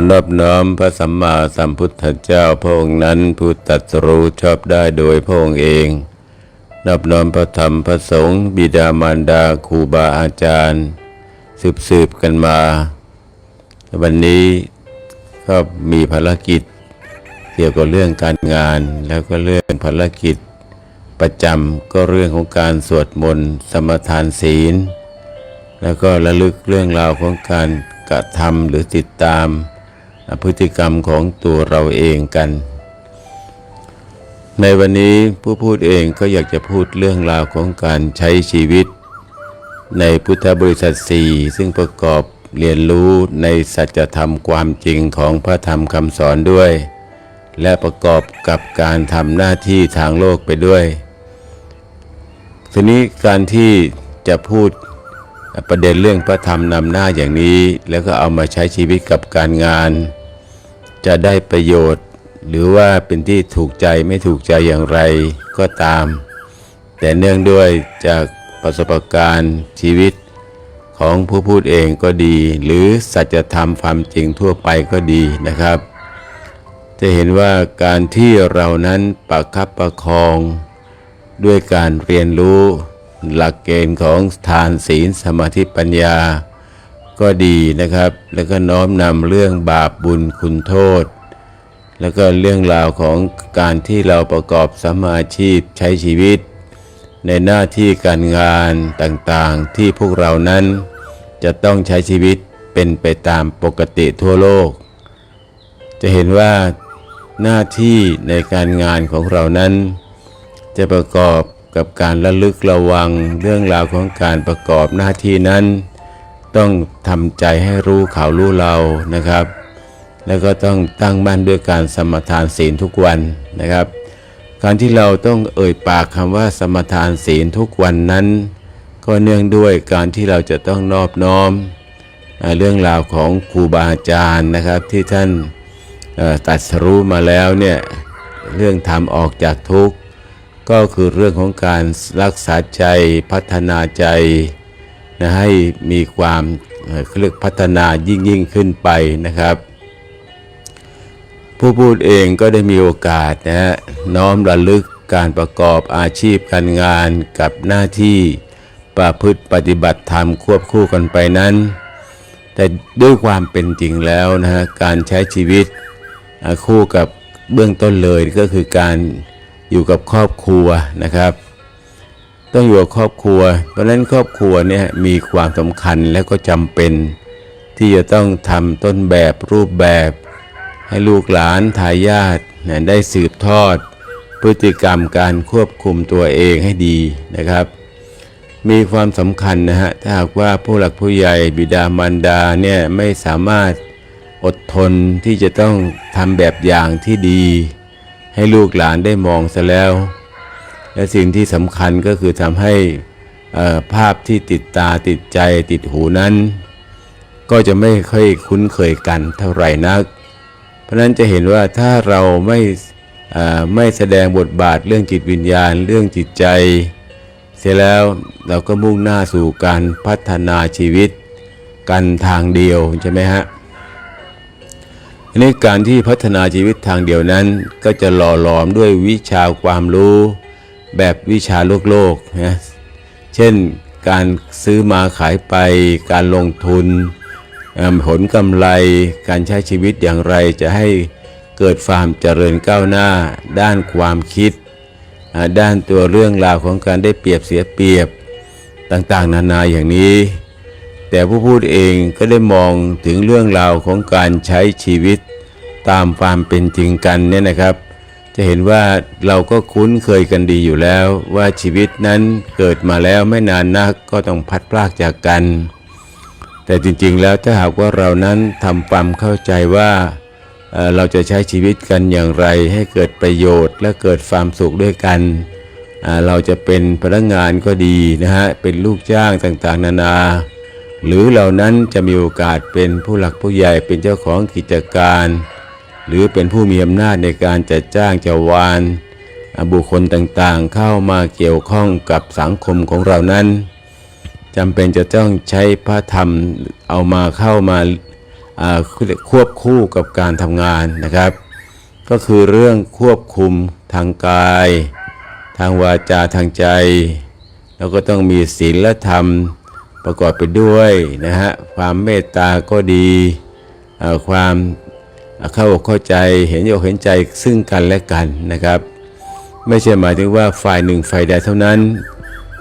ขอนอบน้อมพระสัมมาสัมพุทธเจ้าพระองค์นั้นผู้ตรัสรู้ชอบได้โดยพระองค์เอง นอบน้อมพระธรรมพระสงฆ์บิดามารดาครูบาอาจารย์ สืบสืบๆกันมา วันนี้ก็มีภารกิจ เกี่ยวกับเรื่องการงาน แล้วก็เรื่องภารกิจประจำก็เรื่องของการสวดมนต์สมทานศีล แล้วก็ระลึกเรื่องราวของการกระทำหรือติดตาม พฤติกรรมของตัวเราเองกัน ในวันนี้ผู้พูดเองก็อยากจะพูดเรื่องราวของการใช้ชีวิต ในพุทธบริษัทสี่ซึ่งประกอบเรียนรู้ในสัจธรรมความจริงของพระธรรมคำสอนด้วย และประกอบกับการทำหน้าที่ทางโลกไปด้วย ทีนี้การที่จะพูดประเด็นเรื่องพระธรรมนำหน้าอย่างนี้ แล้วก็เอามาใช้ชีวิตกับการงาน จะได้ประโยชน์ หรือว่าเป็นที่ถูกใจไม่ถูกใจอย่างไรก็ตาม แต่เนื่องด้วยจากประสบการณ์ชีวิตของผู้พูดเองก็ดี หรือสัจธรรมความจริงทั่วไปก็ดีนะครับ จะเห็นว่าการที่เรานั้นประคับประคอง ด้วยการเรียนรู้หลักเกณฑ์ของทานศีลสมาธิปัญญา ก็ดีนะครับ แล้วก็น้อมนำเรื่องบาปบุญคุณโทษ แล้วก็เรื่องราวของการที่เราประกอบสมมาชีพใช้ชีวิต ในหน้าที่การงานต่างๆ ที่พวกเรานั้นจะต้องใช้ชีวิตเป็นไปตามปกติทั่วโลก จะเห็นว่าหน้าที่ในการงานของเรานั้น จะประกอบกับการระลึกระวังเรื่องราวของการประกอบหน้าที่นั้น ต้องทำใจให้รู้เขารู้เรานะครับ แล้วก็ต้องตั้งมั่นด้วยการสมทานศีลทุกวันนะครับ การที่เราต้องเอ่ยปากคำว่าสมทานศีลทุกวันนั้น ก็เนื่องด้วยการที่เราจะต้องนอบน้อมเรื่องราวของครูบาอาจารย์นะครับ ที่ท่านตัดสรู้มาแล้วเนี่ยเรื่องทำออกจากทุกข์ ก็คือเรื่องของการรักษาใจพัฒนาใจ นะให้มีความเอ่อเขาเรียกพัฒนายิ่งยิ่งขึ้นไปนะครับ ผู้พูดเองก็ได้มีโอกาสนะฮะน้อมระลึกการประกอบอาชีพการงานกับหน้าที่ประพฤติปฏิบัติธรรมควบคู่กันไปนั้น แต่ด้วยความเป็นจริงแล้วนะฮะการใช้ชีวิตคู่กับเบื้องต้นเลยก็คือการอยู่กับครอบครัวนะครับ ต้องอยู่กับครอบครัว เพราะฉะนั้นครอบครัวเนี่ยมีความสำคัญและก็จำเป็น ที่จะต้องทำต้นแบบรูปแบบ ให้ลูกหลานทายาทนี่ยได้สืบทอด พฤติกรรมการควบคุมตัวเองให้ดีนะครับ มีความสำคัญนะฮะถ้าหากว่าผู้หลักผู้ใหญ่บิดามารดาเนี่ยไม่สามารถอดทนที่จะต้องทำแบบอย่างที่ดี ให้ลูกหลานได้มองซะแล้ว และสิ่งที่สำคัญก็คือทำให้ภาพที่ติดตาติดใจติดหูนั้น ก็จะไม่ค่อยคุ้นเคยกันเท่าไหร่นัก เพราะนั้นจะเห็นว่าถ้าเราไม่ไม่แสดงบทบาทเรื่องจิตวิญญาณเรื่องจิตใจ เสร็จแล้วเราก็มุ่งหน้าสู่การพัฒนาชีวิต กันทางเดียวใช่ไหมฮะอันนี้การที่พัฒนาชีวิตทางเดียวนั้นก็จะหล่อหลอมด้วยวิชาความรู้ แบบวิชาโลกโลกนะเช่นการซื้อมาขายไป การลงทุนผลกำไร การใช้ชีวิตอย่างไรจะให้เกิดความเจริญก้าวหน้า ด้านความคิด ด้านตัวเรื่องราวของการได้เปรียบเสียเปรียบต่างๆ นานาอย่างนี้ แต่ผู้พูดเองก็ได้มองถึงเรื่องราวของการใช้ชีวิตตามความเป็นจริงกันเนี่ยนะครับ จะเห็นว่าเราก็คุ้นเคยกันดีอยู่แล้ว ว่าชีวิตนั้นเกิดมาแล้วไม่นานนักก็ต้องพัดพรากจากกัน แต่จริงๆแล้วถ้าหากว่าเรานั้นทำความเข้าใจว่าเราจะใช้ชีวิตกันอย่างไรให้เกิดประโยชน์และเกิดความสุขด้วยกัน เราจะเป็นพนักงานก็ดีนะฮะ เป็นลูกจ้างต่างๆ นานา หรือเหล่านั้นจะมีโอกาสเป็นผู้หลักผู้ใหญ่เป็นเจ้าของกิจการ หรือเป็นผู้มีอำนาจในการจัดจ้างจัดวาน บุคคลต่างๆเข้ามาเกี่ยวข้องกับสังคมของเรานั้นจำเป็นจะต้องใช้พระธรรมเอามาเข้ามาควบคู่กับการทำงานนะครับ ก็คือเรื่องควบคุมทางกาย ทางวาจาทางใจ แล้วก็ต้องมีศีลธรรมประกอบไปด้วยนะฮะความเมตตาก็ดีความ เข้าอกเข้าใจเห็นอกเห็นใจซึ่งกันและกันนะครับ ไม่ใช่หมายถึงว่าฝ่ายหนึ่งฝ่ายใดเท่านั้น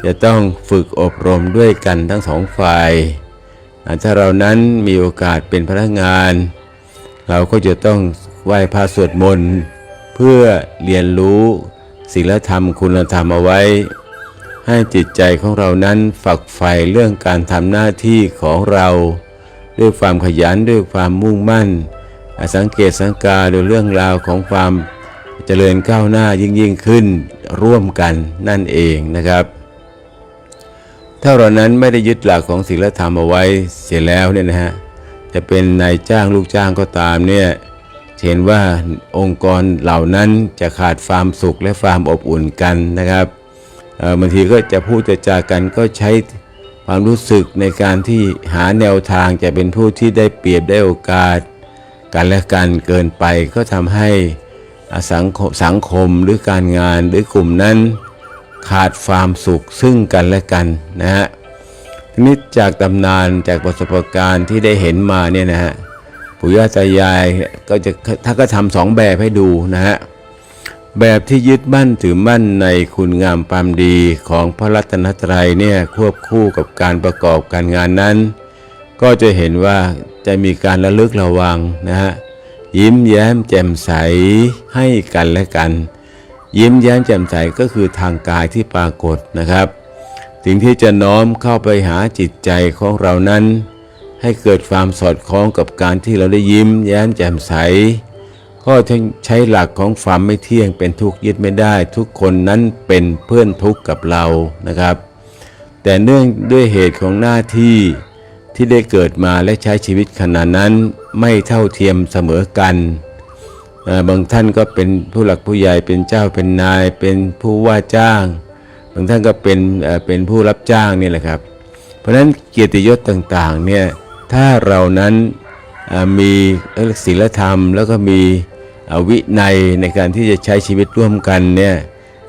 จะต้องฝึกอบรมด้วยกันทั้งสองฝ่ายอ่าถ้าเรานั้นมีโอกาสเป็นพนักงาน เราก็จะต้องไหว้พระสวดมนต์เพื่อเรียนรู้ศีลธรรมคุณธรรมเอาไว้ ให้จิตใจของเรานั้นฝักใฝ่เรื่องการทำหน้าที่ของเรา ด้วยความขยันด้วยความมุ่งมั่น สังเกตสังกาดูเรื่องราวของความเจริญก้าวหน้ายิ่งยิ่งขึ้นร่วมกันนั่นเองนะครับ ถ้าเรานั้นไม่ได้ยึดหลักของศีลธรรมเอาไว้เสียแล้วเนี่ยนะฮะจะเป็นนายจ้างลูกจ้างก็ตามเนี่ยเห็นว่าองค์กรเหล่านั้นจะขาดความสุขและความอบอุ่นกันนะครับบางทีก็จะพูดจะจากันก็ใช้ความรู้สึกในการที่หาแนวทางจะเป็นผู้ที่ได้เปรียบได้โอกาส กันและกันเกินไปก็ทำให้อสังคมสังคมหรือการงานหรือกลุ่มนั้น ขาดความสุขซึ่งกันและกันนะฮะทีนี้จากตำนานจากประสบการณ์ที่ได้เห็นมาเนี่ยนะฮะปู่ย่าตายายก็จะถ้าก็ทำสองแบบให้ดูนะฮะแบบที่ยึดมั่นถือมั่นในคุณงามความดีของพระรัตนตรัยเนี่ยควบคู่กับการประกอบการงานนั้น ก็จะเห็นว่าจะมีการระลึกระวังนะฮะยิ้มแย้มแจ่มใสให้กันและกัน ยิ้มแย้มแจ่มใสก็คือทางกายที่ปรากฏนะครับสิ่งที่จะน้อมเข้าไปหาจิตใจของเรานั้น ให้เกิดความสอดคล้องกับการที่เราได้ยิ้ม แย้มแจ่มใสก็ใช้หลักของความไม่เที่ยงเป็นทุกข์ยึดไม่ได้ ทุกคนนั้นเป็นเพื่อนทุกข์กับเรานะครับ แต่เนื่องด้วยเหตุของหน้าที่ ที่ได้เกิดมาและใช้ชีวิตขณะนั้นไม่เท่าเทียมเสมอกัน บางท่านก็เป็นผู้หลักผู้ใหญ่เป็นเจ้าเป็นนาย เป็นผู้ว่าจ้าง บางท่านก็เป็นเป็นผู้รับจ้างนี่แหละครับ เพราะฉะนั้นเกียรติยศต่างๆเนี่ยถ้าเรานั้นมีศีลธรรม แล้วก็มีวินัยในการที่จะใช้ชีวิตร่วมกันเนี่ย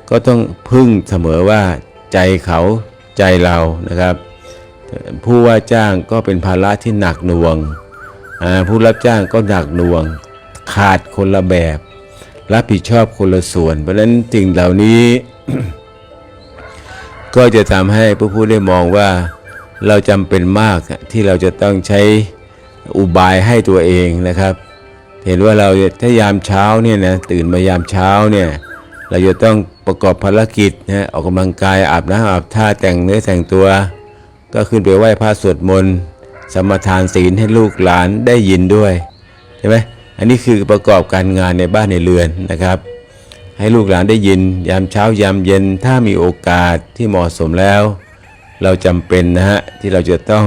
ก็ต้องพึ่งเสมอว่าใจเขาใจเรานะครับ ผู้ว่าจ้างก็เป็นภาระที่หนักหน่วง ผู้รับจ้างก็หนักหน่วง ขาดคนละแบบ รับผิดชอบคนละส่วน เพราะฉะนั้นสิ่งเหล่านี้ ก็จะทำให้ผู้พูดได้มองว่าเราจำเป็นมากที่เราจะต้องใช้อุบายให้ตัวเองนะครับ เห็นว่าเราถ้ายามเช้าเนี่ยนะตื่นมายามเช้าเนี่ยเราจะต้องประกอบภารกิจนะออกกำลังกายอาบน้ำอาบท่าแต่งเนื้อแต่งตัว ก็ขึ้นไปไหว้พระสวดมนต์สมทานศีลให้ลูกหลานได้ยินด้วยใช่ไหมอันนี้คือประกอบการงานในบ้านในเรือนนะครับ ให้ลูกหลานได้ยิน ยามเช้ายามเย็นถ้ามีโอกาสที่เหมาะสมแล้ว เราจำเป็นนะฮะที่เราจะต้อง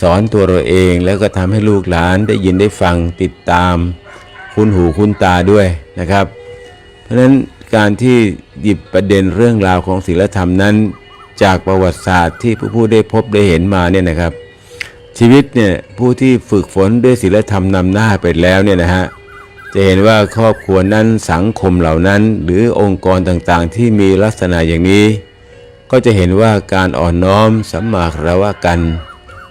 สอนตัวเราเองแล้วก็ทำให้ลูกหลานได้ยินได้ฟังติดตาม คุ้นหูคุ้นตาด้วยนะครับ เพราะฉะนั้นการที่หยิบประเด็นเรื่องราวของศีลธรรมนั้น จากประวัติศาสตร์ที่ผู้ผู้ได้พบได้เห็นมาเนี่ยนะครับ ชีวิตเนี่ยผู้ที่ฝึกฝนด้วยศีลธรรมนำหน้าไปแล้วเนี่ยนะฮะจะเห็นว่าครอบครัวนั้นสังคมเหล่านั้น หรือองค์กรต่างๆ ที่มีลักษณะอย่างนี้ ก็จะเห็นว่าการอ่อนน้อมสัมมาคารวะกัน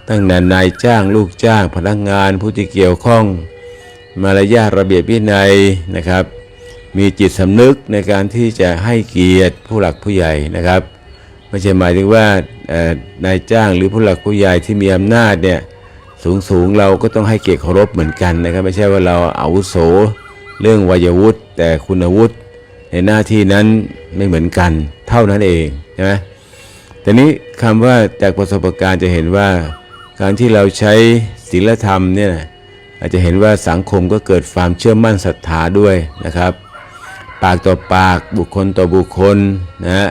ตั้งแต่นายจ้างลูกจ้างพนักงานผู้ที่เกี่ยวข้อง มารยาทระเบียบวินัยนะครับ มีจิตสำนึกในการที่จะให้เกียรติผู้หลักผู้ใหญ่นะครับ ไม่ใช่หมายถึงว่านายจ้างหรือผู้หลักผู้ใหญ่ที่มีอำนาจเนี่ยสูงสูงเราก็ต้องให้เกียรติเคารพเหมือนกันนะครับ ไม่ใช่ว่าเราอาวุโส เรื่องวัยวุฒิแต่คุณวุฒิในหน้าที่นั้นไม่เหมือนกันเท่านั้นเองใช่ไหมแต่นี้คำว่าจากประสบการณ์จะเห็นว่า การที่เราใช้ศีลธรรมเนี่ยอาจจะเห็นว่าสังคมก็เกิดความเชื่อมั่นศรัทธาด้วยนะครับ ปากต่อปากบุคคลต่อบุคคลนะฮะ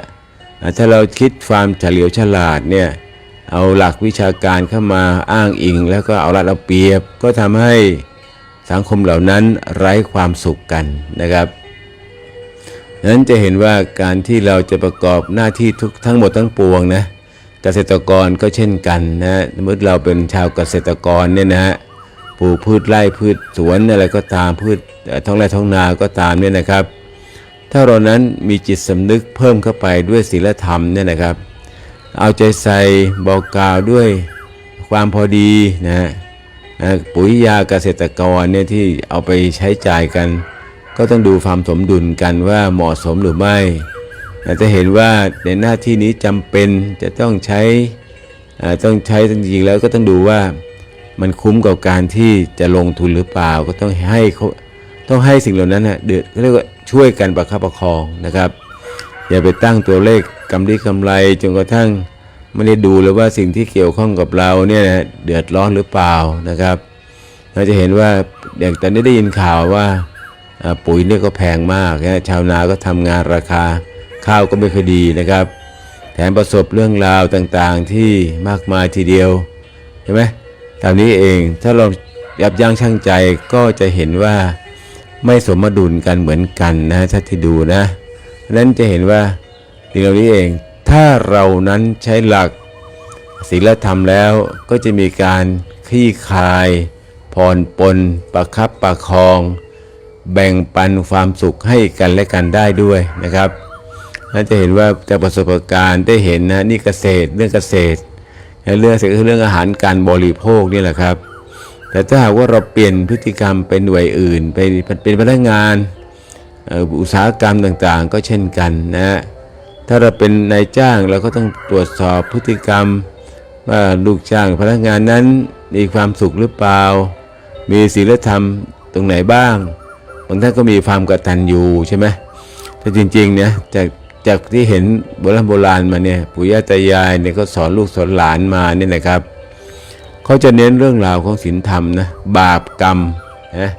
ถ้าเราคิดความเฉลียวฉลาดเนี่ยเอาหลักวิชาการเข้ามาอ้างอิง แล้วก็เอารัดเอาเปรียบ ก็ทำให้สังคมเหล่านั้นไร้ความสุขกันนะครับนั้นจะเห็นว่าการที่เราจะประกอบหน้าที่ทุกทั้งหมดทั้งปวงนะเกษตรกรก็เช่นกันนะสมมติเราเป็นชาวเกษตรกรเนี่ยนะฮะปลูกพืชไร่พืชสวนอะไรก็ตามพืชท้องไร่ท้องนาก็ตามเนี่ยนะครับ ถ้าเรานั้นมีจิตสำนึกเพิ่มเข้าไปด้วยศีลธรรมเนี่ยนะครับ เอาใจใส่บอกกล่าวด้วยความพอดีนะฮะนะปุ๋ยยาเกษตรกรเนี่ยที่เอาไปใช้จ่ายกัน ก็ต้องดูความสมดุลกันว่าเหมาะสมหรือไม่อาจจะเห็นว่าในหน้าที่นี้จำเป็นจะต้องใช้ต้องใช้จริงๆแล้วก็ต้องดูว่ามันคุ้มกับการที่จะลงทุนหรือเปล่าก็ต้องให้ ต้องให้สิ่งเหล่านั้นนะเดือดเรียกว่าช่วยกันประคับประคองนะครับ อย่าไปตั้งตัวเลขกำไรกำไรจนกระทั่งไม่ได้ดูเลยว่าสิ่งที่เกี่ยวข้องกับเราเนี่ยนะเดือดร้อนหรือเปล่านะครับ เราจะเห็นว่าอย่างตอนนี้ได้ยินข่าวว่าปุ๋ยเนี่ยก็แพงมากนะชาวนาก็ทำงานราคาข้าวก็ไม่ค่อยดีนะครับ แถมประสบเรื่องราวต่างๆที่มากมายทีเดียวเห็นไหมตามนี้เองถ้าเรายับยั้งชั่งใจก็จะเห็นว่า ไม่สมดุลกันเหมือนกันนะถ้าที่ดูนะนั้นจะเห็นว่าสิ่งเหล่านี้เอง ถ้าเรานั้นใช้หลักศีลธรรมแล้วก็จะมีการคลี่คลายผ่อนปลนประคับประคอง แบ่งปันความสุขให้กันและกันได้ด้วยนะครับน่าจะเห็นว่าจากประสบการณ์ได้เห็นนะนี่เกษตรเรื่องเกษตรเรื่องเกษตรก็คือเรื่องอาหารการบริโภคนี่แหละครับ แต่ถ้าหากว่าเราเปลี่ยนพฤติกรรมเป็นหน่วยอื่น ไปเป็นพนักงานอุตสาหกรรมต่างๆ ก็เช่นกันนะฮะถ้าเราเป็นนายจ้างเราก็ต้องตรวจสอบพฤติกรรมว่าลูกจ้างพนักงานนั้นมีความสุขหรือเปล่า มีศีลธรรมตรงไหนบ้างบางท่านก็มีความกตัญญูใช่ไหมแต่จริงๆเนี่ยจากจากที่เห็นโบราณโบราณมาเนี่ยปู่ย่าตายายเนี่ยก็สอนลูกสอนหลานมาเนี่ยนะครับ เขาจะเน้นเรื่องราวของศีลธรรมนะบาปกรรมนะ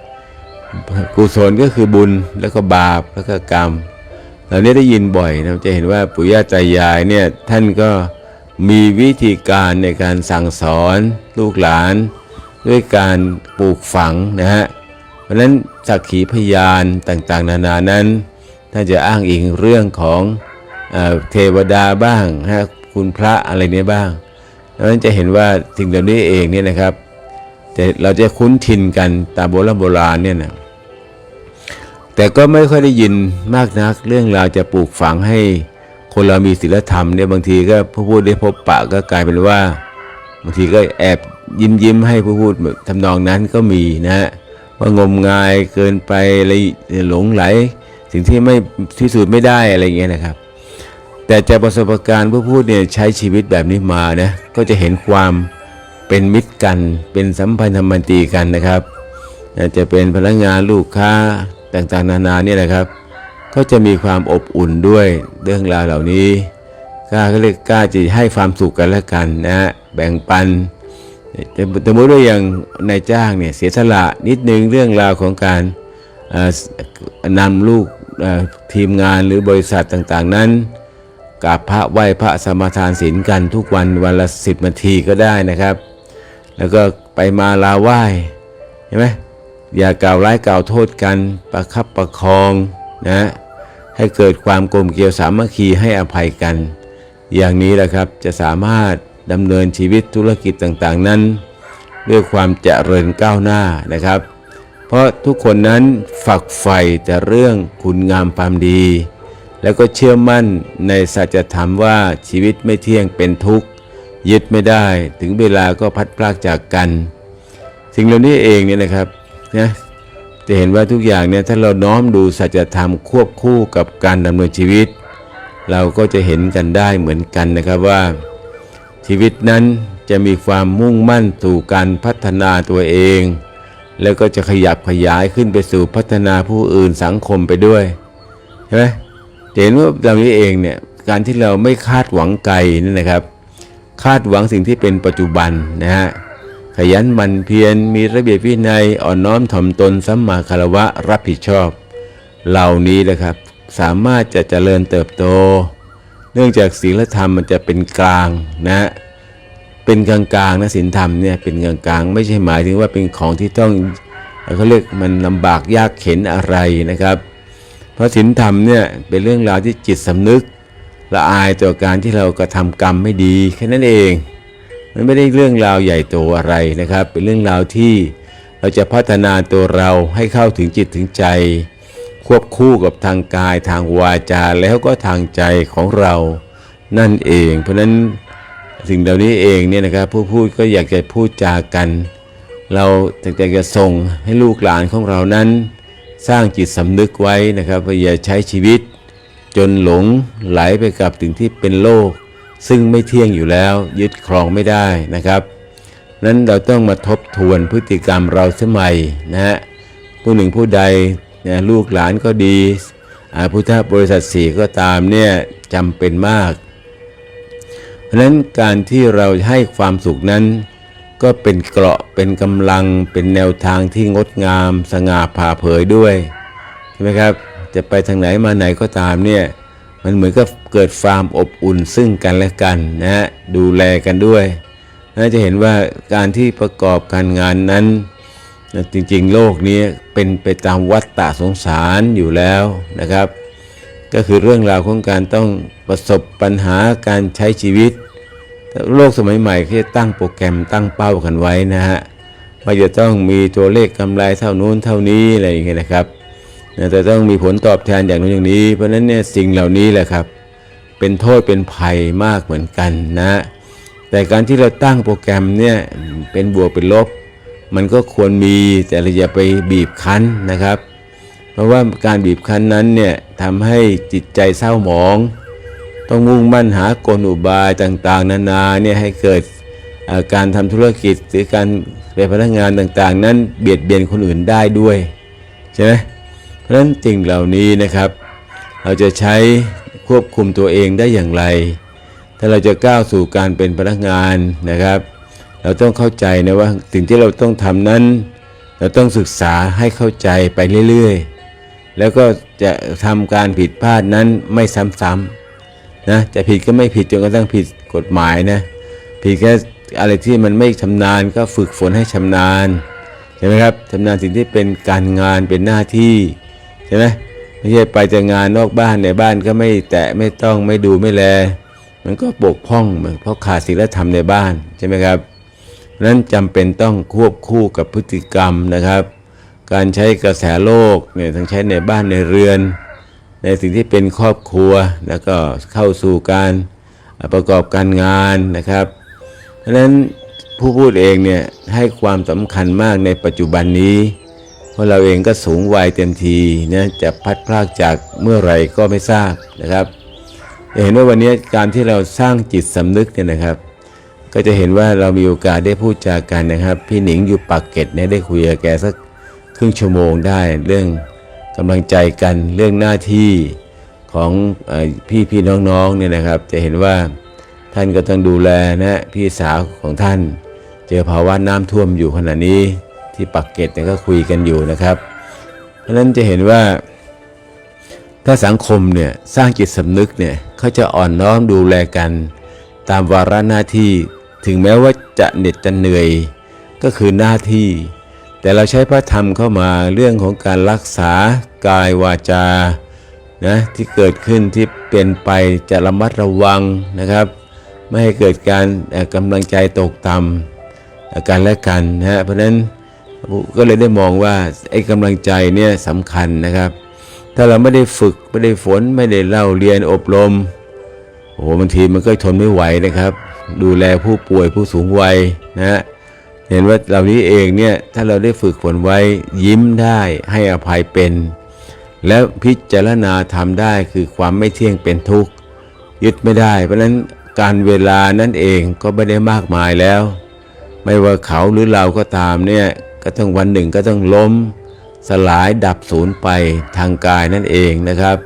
กุศลก็คือบุญแล้วก็บาปแล้วก็กรรมเรานี้ได้ยินบ่อยนะจะเห็นว่าปู่ย่าตายายเนี่ยท่านก็มีวิธีการในการสั่งสอนลูกหลาน ด้วยการปลูกฝังนะฮะเพราะนั้นสักขีพยานต่างๆ นานานั้นท่านจะอ้างอิงเรื่องของเอเทวดาบ้างฮะคุณพระอะไรเนี้ยบ้าง เพราะฉะนั้นจะเห็นว่าสิ่งเหล่านี้เองเนี่ยนะครับแต่เราจะคุ้นชินกันตามโบราณโบราณเนี่ยนะแต่ก็ไม่ค่อยได้ยินมากนัก เรื่องราวจะปลูกฝังให้คนเรามีศีลธรรมเนี่ยบางทีก็ผู้พูดได้พบปะก็กลายเป็นว่าบางทีก็แอบยิ้มยิ้มให้ผู้พูดทำนองนั้นก็มีนะฮะว่างมงายเกินไปอะไรหลงไหล สิ่งที่ไม่พิสูจน์ไม่ได้อะไรเงี้ยนะครับ แต่จากประสบการณ์ผู้พูดเนี่ยใช้ชีวิตแบบนี้มานะก็จะเห็นความเป็นมิตรกัน เป็นสัมพันธมันตรีกันนะครับจะเป็นพนักงานลูกค้าต่างๆ นานาเนี่ยนะครับ ก็จะมีความอบอุ่นด้วยเรื่องราวเหล่านี้กล้าก็เรียกกล้าจะให้ความสุขกันและกันนะฮะแบ่งปันแต่สมมติว่าอย่างนายจ้างเนี่ยเสียสละนิดนึงเรื่องราวของการนำลูกทีมงานหรือบริษัทต่างๆนั้น กราบพระไหว้พระสมาทานศีลกันทุกวันวันละสิบนาทีก็ได้นะครับ แล้วก็ไปมาลาไหว้เห็นไหมอย่ากล่าวร้ายกล่าวโทษกันประคับประคองนะให้เกิดความกลมเกลียวสามัคคีให้อภัยกัน อย่างนี้แหละครับจะสามารถดำเนินชีวิตธุรกิจต่างๆนั้น ด้วยความเจริญก้าวหน้านะครับ เพราะทุกคนนั้นฝักใฝ่แต่เรื่องคุณงามความดี แล้วก็เชื่อมั่นในสัจธรรมว่าชีวิตไม่เที่ยงเป็นทุกข์ ยึดไม่ได้ถึงเวลาก็พัดพรากจากกัน สิ่งเหล่านี้เองเนี่ยนะครับนะจะเห็นว่าทุกอย่างเนี่ยถ้าเราน้อมดูสัจธรรมควบคู่กับการดำเนินชีวิต เราก็จะเห็นกันได้เหมือนกันนะครับว่า ชีวิตนั้นจะมีความมุ่งมั่นสู่การพัฒนาตัวเอง แล้วก็จะขยับขยายขึ้นไปสู่พัฒนาผู้อื่นสังคมไปด้วยใช่ไหม เห็นว่าเรานี้เองเนี่ยการที่เราไม่คาดหวังไกลนี่นะครับ คาดหวังสิ่งที่เป็นปัจจุบันนะฮะขยันหมันเพียรมีระเบียบวินัยอ่อนน้อมถ่อมตนสัมมาคารวะรับผิดชอบ เหล่านี้นะครับ สามารถจะเจริญเติบโต เนื่องจากศีลธรรมมันจะเป็นกลางนะฮะเป็นกลางๆนะศีลธรรมเนี่ยเป็นกลางๆ ไม่ใช่หมายถึงว่าเป็นของที่ต้องเขาเรียกมันลำบากยากเข็นอะไรนะครับ เพราะศีลธรรมเนี่ยเป็นเรื่องราวที่จิตสำนึกละอายต่อการที่เรากระทำกรรมไม่ดีแค่นั้นเอง มันไม่ได้เรื่องราวใหญ่โตอะไรนะครับ เป็นเรื่องราวที่เราจะพัฒนาตัวเราให้เข้าถึงจิตถึงใจ ควบคู่กับทางกายทางวาจาแล้วก็ทางใจของเรานั่นเอง เพราะฉะนั้นสิ่งเหล่านี้เองเนี่ยนะครับผู้พูดก็อยากจะพูดจากัน เราอยากจะส่งให้ลูกหลานของเรานั้น สร้างจิตสำนึกไว้นะครับว่าอย่าใช้ชีวิต จนหลงไหลไปกับสิ่งที่เป็นโลก ซึ่งไม่เที่ยงอยู่แล้วยึดครองไม่ได้นะครับ นั้นเราต้องมาทบทวนพฤติกรรมเราสมัยนะฮะผู้หนึ่งผู้ใดนะลูกหลานก็ดีอาพุทธบริษัทสี่ก็ตามเนี่ยจำเป็นมาก เพราะนั้นการที่เราให้ความสุขนั้น ก็เป็นเกราะเป็นกำลังเป็นแนวทางที่งดงาม สง่าผ่าเผยด้วยใช่ไหมครับ จะไปทางไหนมาไหนก็ตามเนี่ยมันเหมือนกับเกิดความอบอุ่นซึ่งกันและกันนะฮะดูแลกันด้วยน่าจะเห็นว่าการที่ประกอบการงานนั้น จริงๆโลกนี้เป็นไปตามวัฏฏะสงสารอยู่แล้วนะครับ ก็คือเรื่องราวของการต้องประสบปัญหาการใช้ชีวิต โลกสมัยใหม่เขาจะตั้งโปรแกรมตั้งเป้ากันไว้นะฮะว่าจะต้องมีตัวเลขกำไรเท่านู้นเท่านี้อะไรอย่างเงี้ยนะครับแต่ต้องมีผลตอบแทนอย่างนู้นอย่างนี้ เพราะฉะนั้นเนี่ยสิ่งเหล่านี้แหละครับ เป็นโทษเป็นภัยมากเหมือนกันนะแต่การที่เราตั้งโปรแกรมเนี่ยเป็นบวกเป็นลบ มันก็ควรมีแต่เราอย่าไปบีบคั้นนะครับ เพราะว่าการบีบคั้นนั้นเนี่ยทำให้จิตใจเศร้าหมอง ต้องมุ่งมั่นหากลอุบายต่างๆ นานาเนี่ยให้เกิดการทำธุรกิจหรือการเป็นพนักงานต่างๆ นั้นเบียดเบียนคนอื่นได้ด้วยใช่ไหมเพราะฉะนั้นสิ่งเหล่านี้นะครับ เราจะใช้ควบคุมตัวเองได้อย่างไร ถ้าเราจะก้าวสู่การเป็นพนักงานนะครับ เราต้องเข้าใจนะว่าสิ่งที่เราต้องทำนั้น เราต้องศึกษาให้เข้าใจไปเรื่อยๆ แล้วก็จะทำการผิดพลาดนั้นไม่ซ้ำๆ นะจะผิดก็ไม่ผิดจนกระทั่งผิดกฎหมายนะผิดแค่อะไรที่มันไม่ชำนาญก็ฝึกฝนให้ชำนาญใช่ไหมครับชำนาญสิ่งที่เป็นการงานเป็นหน้าที่ใช่ไหมไม่ใช่ไปแต่งานนอกบ้านในบ้านก็ไม่แตะไม่ต้องไม่ดูไม่แล มันก็บกพร่องเพราะขาดศีลธรรมในบ้านใช่ไหมครับนั้นจำเป็นต้องควบคู่กับพฤติกรรมนะครับ การใช้กระแสโลกเนี่ยต้งใช้ในบ้านในเรือน ในสิ่งที่เป็นครอบครัวแล้วก็เข้าสู่การประกอบการงานนะครับ เพราะฉะนั้นผู้พูดเองเนี่ยให้ความสำคัญมากในปัจจุบันนี้ เพราะเราเองก็สูงวัยเต็มทีนะจะพัดพลากจากเมื่อไหร่ก็ไม่ทราบนะครับจะเห็นว่าวันนี้การที่เราสร้างจิตสำนึกเนี่ยนะครับ ก็จะเห็นว่าเรามีโอกาสได้พูดจากันนะครับ พี่หนิงอยู่ปากเกร็ดเนี่ยได้คุยกับแกสักครึ่งชั่วโมงได้เรื่อง กำลังใจกันเรื่องหน้าที่ของอพี่พี่น้องๆเนี่ยนะครับ จะเห็นว่าท่านก็ต้องดูแลนะพี่สาวของท่าน เจอภาวะน้ำท่วมอยู่ขณะนี้ที่ปักเกร็ดเนี่ยก็คุยกันอยู่นะครับ เพราะฉะนั้นจะเห็นว่า ถ้าสังคมเนี่ยสร้างจิตสำนึกเนี่ยเขาจะอ่อนน้อมดูแลกัน ตามวาระหน้าที่ ถึงแม้ว่าจะเหน็ดจะเหนื่อยก็คือหน้าที่ แต่เราใช้พระธรรมเข้ามาเรื่องของการรักษากายวาจานะที่เกิดขึ้นที่เป็นไปจะระมัดระวังนะครับ ไม่ให้เกิดการกำลังใจตกต่ำกันและกันนะฮะเพราะฉะนั้นก็เลยได้มองว่าไอ้กำลังใจเนี่ยสำคัญนะครับ ถ้าเราไม่ได้ฝึกไม่ได้ฝนไม่ได้เล่าเรียนอบรมโอ้โหบางทีมันก็ทนไม่ไหวนะครับ ดูแลผู้ป่วยผู้สูงวัยนะฮะ เห็นว่าเหล่านี้เองเนี่ยถ้าเราได้ฝึกฝนไว้ยิ้มได้ให้อภัยเป็น แล้วพิจารณาทำได้คือความไม่เที่ยงเป็นทุกข์ยึดไม่ได้ เพราะนั้นการเวลานั่นเองก็ไม่ได้มากมายแล้ว ไม่ว่าเขาหรือเราก็ตามเนี่ยก็ต้องวันหนึ่งก็ต้องล้ม สลายดับสูญไปทางกายนั่นเองนะครับ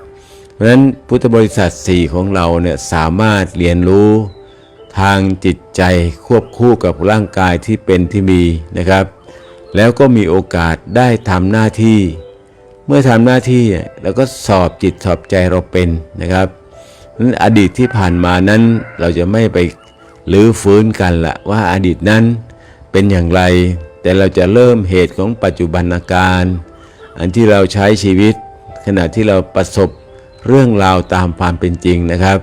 เพราะฉะนั้นพุทธบริษัท 4 ของเราเนี่ยสามารถเรียนรู้ ทางจิตใจควบคู่กับร่างกายที่เป็นที่มีนะครับ แล้วก็มีโอกาสได้ทำหน้าที่ เมื่อทำหน้าที่เนี่ยเราก็สอบจิตสอบใจเราเป็นนะครับนั้นอดีตที่ผ่านมานั้นเราจะไม่ไปลื้อฟื้นกันละว่าอดีตนั้นเป็นอย่างไร แต่เราจะเริ่มเหตุของปัจจุบันการ อันที่เราใช้ชีวิต ขณะที่เราประสบเรื่องราวตามความเป็นจริงนะครับ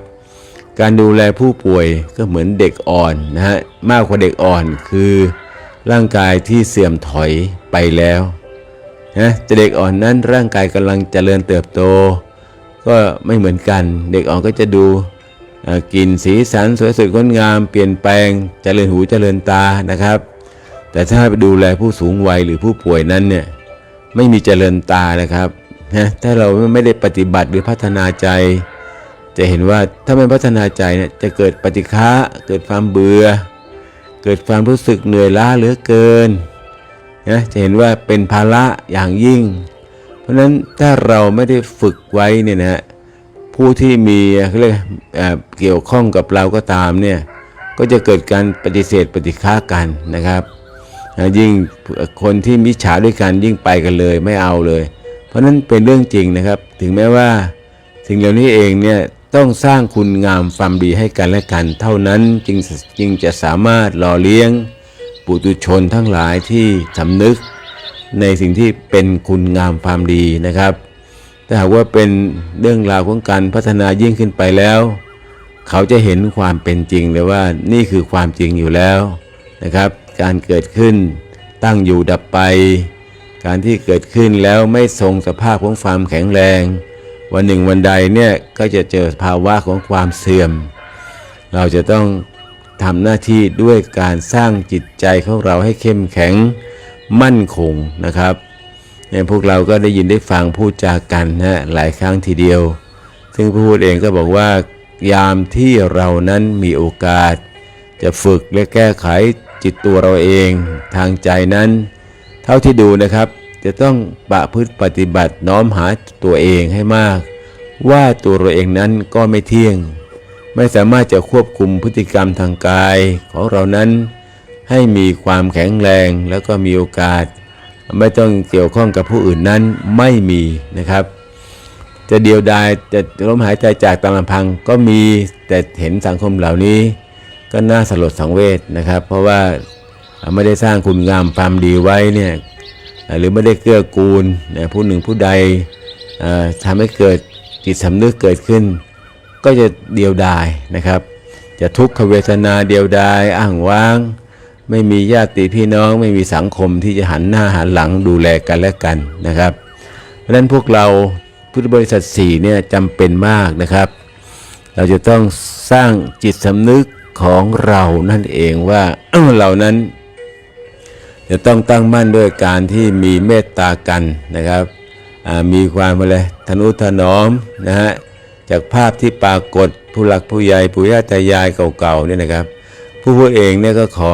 การดูแลผู้ป่วยก็เหมือนเด็กอ่อนนะฮะมากกว่าเด็กอ่อนคือร่างกายที่เสื่อมถอยไปแล้วนะแต่เด็กอ่อนนั้นร่างกายกำลังเจริญเติบโต ก็ไม่เหมือนกัน เด็กอ่อนก็จะดูกลินสีสันสวยสดงดงาม เปลี่ยนแปลงเจริญหูเจริญตานะครับ แต่ถ้าไปดูแลผู้สูงวัยหรือผู้ป่วยนั้นเนี่ยไม่มีเจริญตานะครับนะถ้าเราไม่ได้ปฏิบัติหรือพัฒนาใจ จะเห็นว่าถ้าไม่พัฒนาใจเนี่ยจะเกิดปฏิฆะเกิดความเบื่อ เกิดความรู้สึกเหนื่อยล้าเหลือเกินนะจะเห็นว่าเป็นภาระอย่างยิ่ง เพราะฉะนั้นถ้าเราไม่ได้ฝึกไว้เนี่ยนะฮะผู้ที่มีเขาเรียกเกี่ยวข้องกับเราก็ตามเนี่ยก็จะเกิดการปฏิเสธปฏิฆากันนะครับยิ่งคนที่มิจฉาด้วยกันยิ่งไปกันเลยไม่เอาเลย เพราะฉะนั้นเป็นเรื่องจริงนะครับ ถึงแม้ว่าสิ่งเหล่านี้เองเนี่ย ต้องสร้างคุณงามความดีให้กันและกัน เท่านั้นจึงจึงจะสามารถหล่อเลี้ยง ปุถุชนทั้งหลายที่สำนึก ในสิ่งที่เป็นคุณงามความดีนะครับ ถ้าหากว่าเป็นเรื่องราวของการพัฒนายิ่งขึ้นไปแล้ว เขาจะเห็นความเป็นจริงเลยว่านี่คือความจริงอยู่แล้วนะครับ การเกิดขึ้นตั้งอยู่ดับไป การที่เกิดขึ้นแล้วไม่ทรงสภาพของความแข็งแรง วันหนึ่งวันใดเนี่ยก็จะเจอภาวะของความเสื่อม เราจะต้องทำหน้าที่ด้วยการสร้างจิตใจของเราให้เข้มแข็งมั่นคงนะครับเนี่ยพวกเราก็ได้ยินได้ฟังพูดจากันนะหลายครั้งทีเดียว ซึ่งผู้พูดเองก็บอกว่ายามที่เรานั้นมีโอกาส จะฝึกและแก้ไขจิตตัวเราเอง ทางใจนั้น เท่าที่ดูนะครับ จะต้องประพฤติปฏิบัติน้อมหาตัวเองให้มาก ว่าตัวเราเองนั้นก็ไม่เที่ยง ไม่สามารถจะควบคุมพฤติกรรมทางกายของเรานั้น ให้มีความแข็งแรงแล้วก็มีโอกาส ไม่ต้องเกี่ยวข้องกับผู้อื่นนั้นไม่มีนะครับ จะเดียวดายจะล้มหายใจจากตามลำพังก็มีแต่เห็นสังคมเหล่านี้ ก็น่าสลดสังเวชนะครับ เพราะว่าไม่ได้สร้างคุณงามความดีไว้เนี่ย หรือไม่ได้เกื้อกูลผู้หนึ่งผู้ใดทำให้เกิดจิตสำนึกเกิดขึ้น ก็จะเดียวดายนะครับ จะทุกขเวทนาเดียวดายอ้างว้าง ไม่มีญาติพี่น้อง ไม่มีสังคมที่จะหันหน้าหันหลังดูแลกันและกันนะครับ เพราะฉะนั้นพวกเราพุทธบริษัทสี่เนี่ยจำเป็นมากนะครับ เราจะต้องสร้างจิตสำนึกของเรานั่นเองว่าเรานั้น จะต้องตั้งมั่นด้วยการที่มีเมตตากันนะครับมีความอะไรทนุถนอมนะฮะจากภาพที่ปรากฏผู้หลักผู้ใหญ่ปู่ย่าตายายเก่าๆเนี่ยนะครับ ผู้พูดเองเนี่ยก็ขอ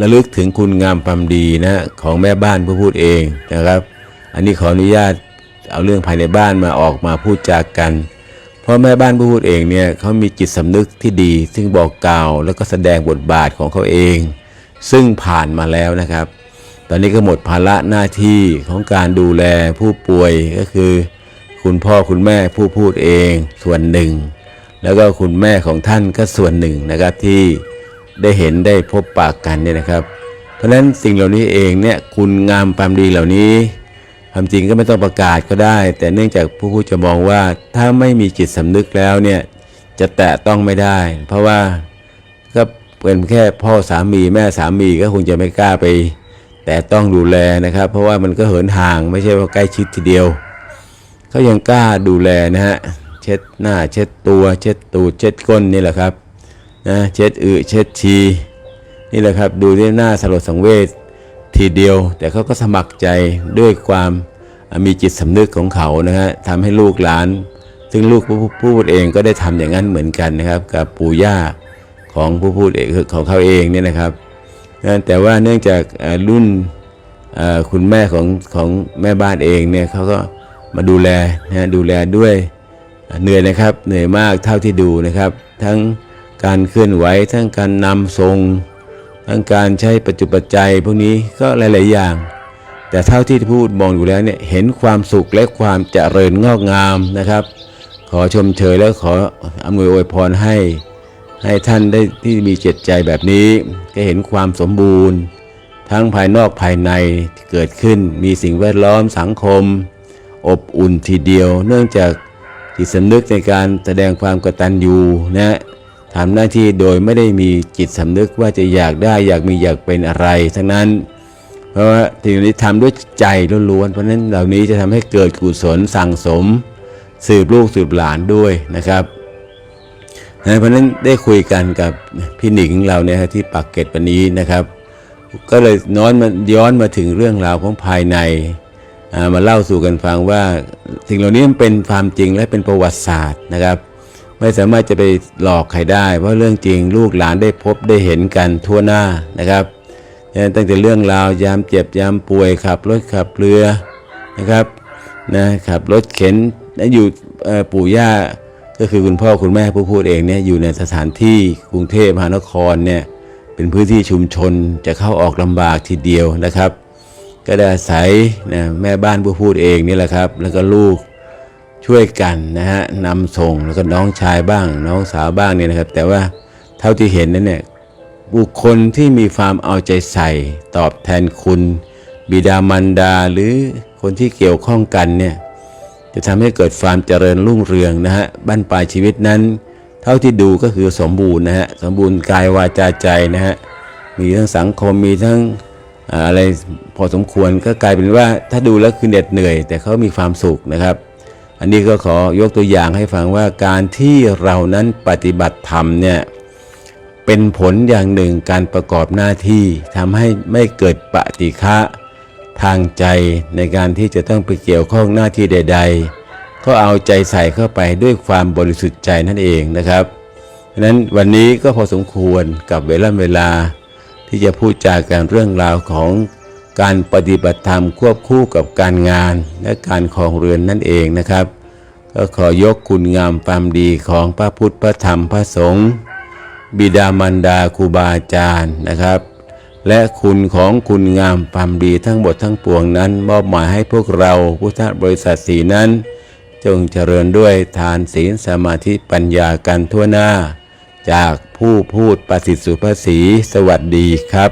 ระลึกถึงคุณงามความดีนะของแม่บ้านผู้พูดเองนะครับ อันนี้ขออนุญาตเอาเรื่องภายในบ้านมาออกมาพูดจากกัน เพราะแม่บ้านผู้พูดเองเนี่ยเขามีจิตสำนึกที่ดี ซึ่งบอกกล่าวแล้วก็แสดงบทบาทของเขาเอง ซึ่งผ่านมาแล้วนะครับ ตอนนี้ก็หมดภาระหน้าที่ของการดูแลผู้ป่วยก็คือ คุณพ่อคุณแม่ผู้พูดเองส่วนหนึ่ง แล้วก็คุณแม่ของท่านก็ส่วนหนึ่งนะครับที่ได้เห็นได้พบปากกันเนี่ยนะครับ เพราะฉะนั้นสิ่งเหล่านี้เองเนี่ยคุณงามความดีเหล่านี้ความจริงก็ไม่ต้องประกาศก็ได้ แต่เนื่องจากผู้พูดจะมองว่าถ้าไม่มีจิตสำนึกแล้วเนี่ยจะแตะต้องไม่ได้ เพราะว่าก็เป็นแค่พ่อสามีแม่สามีก็คงจะไม่กล้าไป แต่ต้องดูแลนะครับ เพราะว่ามันก็เหินห่างไม่ใช่ว่าใกล้ชิดทีเดียวเขายังกล้าดูแลนะฮะเช็ดหน้าเช็ดตัว เช็ดตูดเช็ดก้นนี่แหละครับนะเช็ดอึเช็ดชีนี่แหละครับดูที่หน้าสลดสังเวชทีเดียว แต่เขาก็สมัครใจด้วยความมีจิตสำนึกของเขานะฮะทำให้ลูกหลาน ซึ่งลูกผู้ผู้พูดเองก็ได้ทำอย่างนั้นเหมือนกันนะครับ กับปู่ย่าของผู้พูดเองของเขาเองเนี่ยนะครับ นะแต่ว่าเนื่องจากรุ่นคุณแม่ของของแม่บ้านเองเนี่ยเขาก็มาดูแลนะดูแลด้วยเหนื่อยนะครับเหนื่อยมากเท่าที่ดูนะครับ ทั้งการเคลื่อนไหวทั้งการนำทรง ทั้งการใช้ปัจจุบันใจยพวกนี้ก็หลาย ๆ อย่าง แต่เท่าที่พูดมองอยู่แล้วเนี่ยเห็นความสุขและความเจริญงอกงามนะครับ ขอชมเชยและขออำนวยอวยพรให้ ให้ท่านได้ที่มีเจตใจแบบนี้ก็เห็นความสมบูรณ์ ทั้งภายนอกภายในที่เกิดขึ้นมีสิ่งแวดล้อมสังคม อบอุ่นทีเดียว เนื่องจากจิตสำนึกในการแสดงความกตัญญูนะทำหน้าที่โดยไม่ได้มีจิตสำนึกว่าจะอยากได้อยากมีอยากเป็นอะไร ทั้งนั้น เพราะว่าสิ่งนี้ทำด้วยใจล้วนๆเพราะนั้นเหล่านี้จะทำให้เกิดกุศลสั่งสม สืบลูกสืบหลานด้วยนะครับ นะเพราะฉะนั้นได้คุยกันกับพี่หนิงเราเนี่ยที่ปักเกร็ดวันนี้นะครับ ก็เลยน้อนมาย้อนมาถึงเรื่องราวของภายในามาเล่าสู่กันฟังว่าสิ่งเหล่านี้มันเป็นความจริงและเป็นประวัติศาสตร์นะครับ ไม่สามารถจะไปหลอกใครได้ เพราะเรื่องจริงลูกหลานได้พบได้เห็นกันทั่วหน้านะครับตั้งแต่เรื่องราวยามเจ็บยามป่วยขับรถขับเรือนะครับนะขับรถเข็นและอยู่ปู่ย่า ก็คือคุณพ่อคุณแม่ผู้พูดเองเนี่ยอยู่ในสถานที่กรุงเทพมหานครเนี่ยเป็นพื้นที่ชุมชนจะเข้าออกลำบากทีเดียวนะครับ ก็ได้อาศัยนะแม่บ้านผู้พูดเองนี่แหละครับ แล้วก็ลูกช่วยกันนะฮะนำส่งแล้วก็น้องชายบ้าง น้องสาวบ้างเนี่ยนะครับ แต่ว่าเท่าที่เห็นนั้นเนี่ยบุคคลที่มีความเอาใจใส่ ตอบแทนคุณ บิดามารดาหรือคนที่เกี่ยวข้องกันเนี่ย จะทำให้เกิดความเจริญรุ่งเรืองนะฮะบั้นปลายชีวิตนั้น เท่าที่ดูก็คือสมบูรณ์นะฮะสมบูรณ์กายวาจาใจนะฮะมีทั้งสังคมมีทั้งอ่าอะไรพอสมควรก็กลายเป็นว่าถ้าดูแล้วคือเหน็ดเหนื่อย แต่เขามีความสุขนะครับ อันนี้ก็ขอยกตัวอย่างให้ฟังว่าการที่เรานั้นปฏิบัติธรรมเนี่ยเป็นผลอย่างหนึ่งการประกอบหน้าที่ทำให้ไม่เกิดปฏิฆะ ทางใจในการที่จะต้องไปเกี่ยวข้องหน้าที่ใด ๆ ก็เอาใจใส่เข้าไปด้วยความบริสุทธิ์ใจนั่นเองนะครับเพราะนั้นวันนี้ก็พอสมควรกับเวลาเวลา ที่จะพูดจากันเรื่องราวของการปฏิบัติธรรมควบคู่กับการงานและการครองเรือนนั่นเองนะครับ ก็ขอยกคุณงามความดีของพระพุทธพระธรรมพระสงฆ์บิดามารดาครูบาอาจารย์นะครับ และคุณของคุณงามความดีทั้งหมดทั้งปวงนั้น มอบหมายให้พวกเราพุทธบริษัทสีนั้น จงเจริญด้วยทานศีลสมาธิปัญญากันทั่วหน้า จากผู้พูดประสิทธิสุภาษีสวัสดีครับ